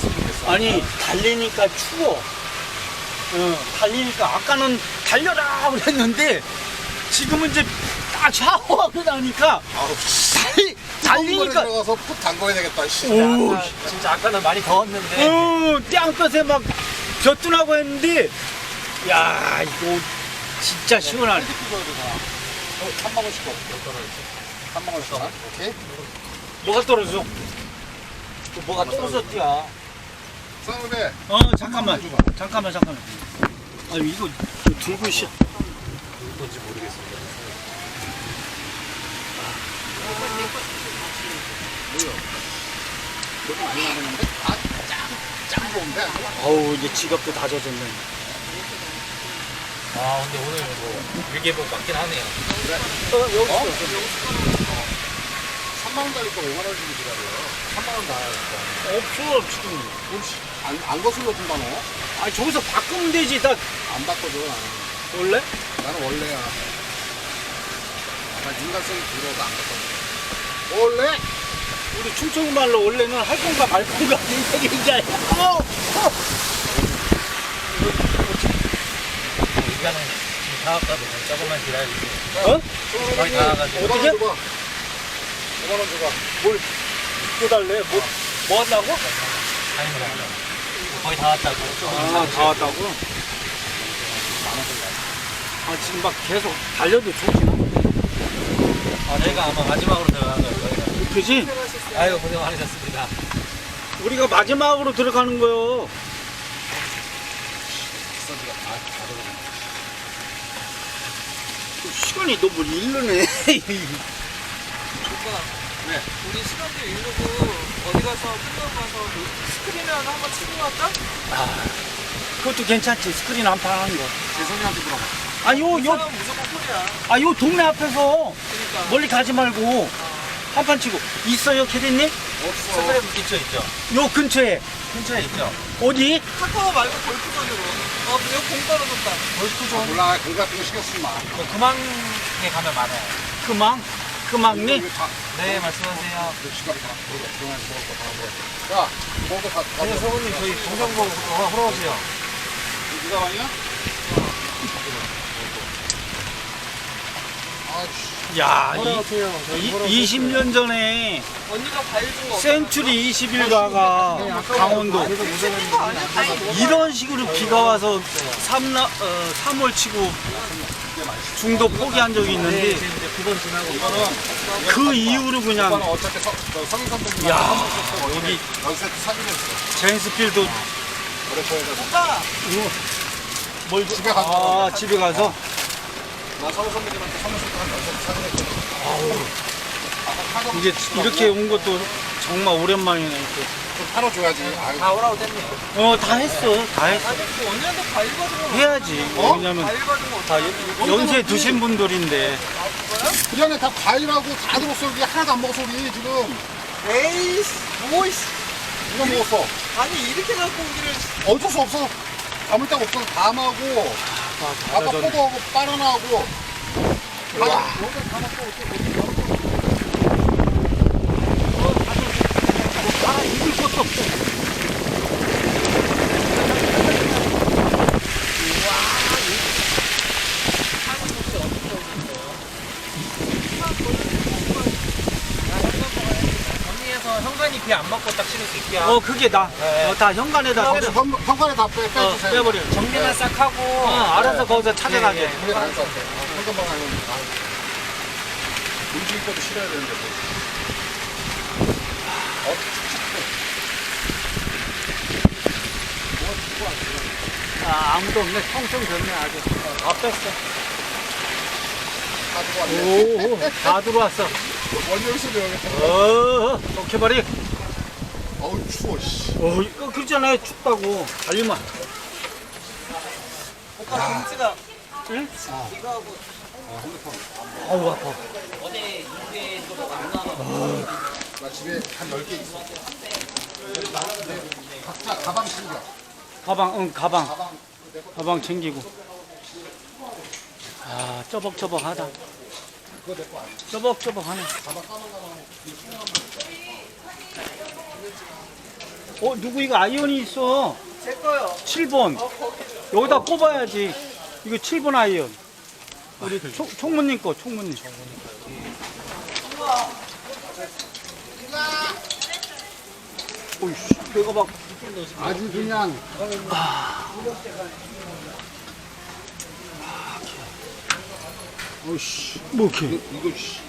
좀 했으면 좋겠어. 아니 달리니까 추워. 어, 달리니까 아까는 달려라 그랬는데 지금은 이제 딱 샤워하고 나니까 아우, 달리, 달리니까 들어가서 푹 담궈야 되겠다, 씨. 오, 아까, 진짜 아까는 많이 더웠는데 어, 땡볕에 막 벼뚜나고 했는데 야 이거 진짜 시원하네. 어, 한 방울씩 더. 한 방울씩 하나? 오케이. 뭐가 떨어져? 또 뭐가 떨어졌디야? 쌍우배, 어 잠깐만 잠깐만 잠깐만. 아 이거 들고 있어. 뭔지 모르겠습니다. 아? 어우 이제 지갑도 다 젖었네. 아 근데 오늘 뭐 일개복 맞긴 하네요. 어 여기 어? 있어. 3만원 달릴 거 5만원 주고 지랄이야. 3만원 다 없어 지금. 혹시 안, 안 거슬러 준다, 너? 아니 저기서 바꾸면 되지 다안 바꿔줘, 나는. 원래? 나는 원래야. 나 인간성이 들어서 안 바꿔줘. 원래? 우리 충청 말로 원래는 할 건가 말 건가 이제 어, 어. 이거는 지금 다 왔거든요. 조금만 기다려주세요. 어? 거의 다 와가지고. 5만원 어떻게? 줘봐. 5만원 줘봐. 뭘 줘달래? 뭐, 뭐 한다고? 아닙니다. 거의 다 왔다고. 아. 다 왔다고? 아, 지금 막 계속 달려도 좋구나. 아, 저희가 아마 마지막으로 들어가는 거예요. 저희가. 그지? 아유 고생 많으셨습니다. 우리가 마지막으로 들어가는 거요. 시간이 너무 일르네. 오빠, 네. 우리 시간도 이르고 어디 가서 끝나고 가서 스크린을 하나 한번 치고 갈까? 그것도 괜찮지. 스크린 한판 하는 거. 재성이한테 물어봐. 아, 요, 이 요, 사람은 무조건 콜이야. 아, 요 동네 앞에서 그러니까. 멀리 가지 말고 한판 치고. 있어요, 캐디님? 없어. 스크램 있죠 있죠. 요 근처에. 근처에 있죠. 어디? 카카오 말고 골프전으로. 어, 이거 공 떨어졌다. 아, 몰라. 공 같은 거 마. 그 금왕에 가면 많아요. 금왕? 다, 네 말씀하세요. 다. 그만 먹을 다네 물어. 성우님 저희 동정보 하러 오세요. 네가 아니야? 아, 씨. 야, 오세요. 이, 20년 전에 언니가 과일 준거 센츄리 21가가 강원도 거 아니야? 너무 이런 식으로 비가 와서 3, 어, 3월 치고 중도 포기한 적이 네, 있는데 지나고 그 이후로 그냥 어차피 성인 야, 여기 연세. 제인스필도 보여가지고. 오빠, 뭘 집에 가서. 아, 집에 가서 나 성우 선배님한테 선배 한 연세 사기로 했거든. 아까 타격 이게 이렇게 온 것도 정말 오랜만이네. 좀 팔아줘야지. 아유, 다 오라고 됐네요. 어, 다 했어. 다 했어. 아니 그 언니한테 과일 가진 거 해야지. 어? 왜냐면 거다 연- 연세 드신 분들인데. 그 안에 다 과일하고 다 들었어. 이게 하나도 안 먹었어, 우리 지금. 에이씨, 뭐이씨. 누가 먹었어? 아니 이렇게 갖고 오기를 어쩔 수 없어. 담을 데가 없어. 밤하고, 아까 전- 포도하고, 바나나하고. 다, 여기 다 먹고, 어떻게 아, 입을 것도 없어. 현관잎이 안 먹고 딱 실을 수 있게 어, 그게 나. 네. 어, 다 현관에다 형, 빼- 형, 형관에 다 빼, 어, 빼주세요. 빼버려. 정리만 싹 하고 어, 알아서 거기서 찾아가게. 예, 예. 그래, 알았어. 현관방 가면 움직일 것도 싫어야 되는데. 뭐. 어, 아, 아무도 없네. 텅텅 됐네, 아주. 다 뺐어. 가지고 왔네. 오, 오, 다 들어왔어. 원열 소리 여기. 어, 오케바리. 어우, 추워, 씨. 어, 이거 그러잖아요. 춥다고. 달리면. 오빠 김치가 응? 이거 하고 어우, 아파. 어제 2회 정도 안 나눠. 나 집에 한 10개 있어. 각자 가방 챙겨. 가방, 응, 가방. 가방. 가방 챙기고. 아, 쩌벅쩌벅하다. 그거 내거 아니야. 까만 가방. 어 누구 이거 아이언이 있어? 제 거요. 7번. 어. 여기다 꼽아야지. 이거 7번 아이언. 우리 총, 총무님 거 총무님. 어이씨 내가 막 아주 그냥 어이씨 뭐 이렇게 이거 씨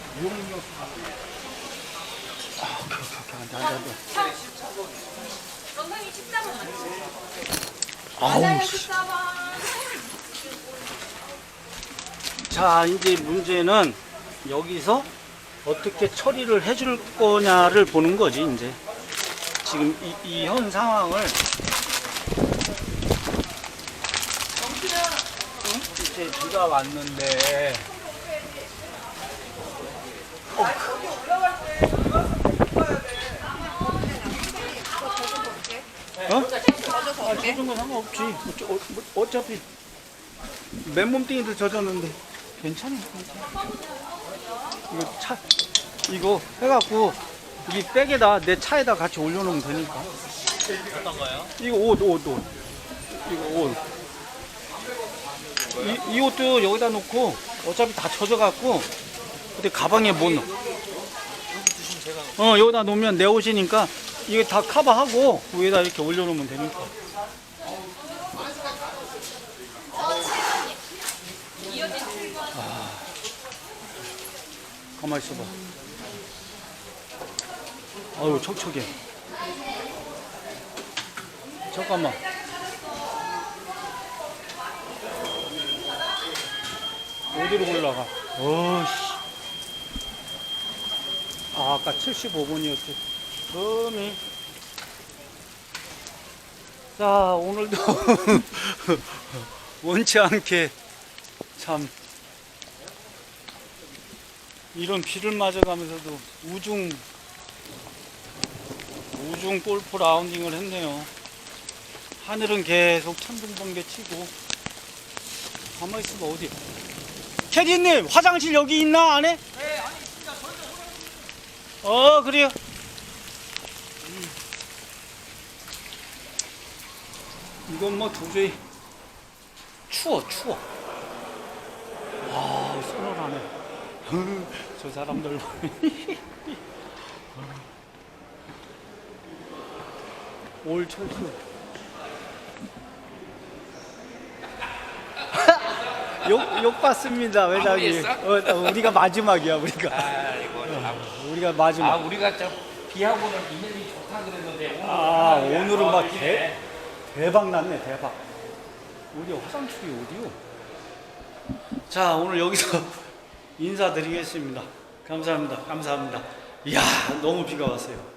영상이 14번 맞지? 아우 맞아요, 씨. 14번. 자 이제 문제는 여기서 어떻게 처리를 해줄 거냐를 보는 거지 이제 지금 이, 이현 상황을 응? 이제 비가 왔는데 어. 어? 아, 상관없지. 어차, 어, 뭐, 어차피 맨몸뚱이도 젖었는데. 괜찮아. 이거 차 이거 해갖고 이 백에다 내 차에다 같이 올려놓으면 되니까. 어떤 거요? 이거 옷, 옷, 옷. 이거 옷. 이, 이 옷도 여기다 놓고 어차피 다 젖어갖고 근데 가방에 못 넣어. 어 여기다 놓으면 내 옷이니까 이게 다 커버하고 위에다 이렇게 올려놓으면 되니까. 아, 가만 있어봐. 아유 척척해. 잠깐만. 어디로 올라가? 어씨. 아, 아까 75번이었지. 그러니. 자, 오늘도 원치 않게 참 이런 비를 맞아가면서도 우중 우중 골프 라운딩을 했네요. 하늘은 계속 천둥 번개 치고 가만히 있으면 어디? 캐디님 화장실 여기 있나 안에? 네, 어 그래요. 음. 이건 뭐 도저히 추워 추워. 와 서늘하네. 저 사람들 올 철수. 욕, 욕 받습니다, 회장님. 어, 어, 우리가 마지막이야, 우리가. 아. 우리가 아 마지막. 우리가 저 비하고는 이mel이 좋다 그랬는데 오늘 아, 오늘은 막. 대, 대박 났네, 대박. 우리 화상출이 어디요? 자, 오늘 여기서 인사드리겠습니다. 감사합니다. 감사합니다. 이야, 너무 비가 왔어요.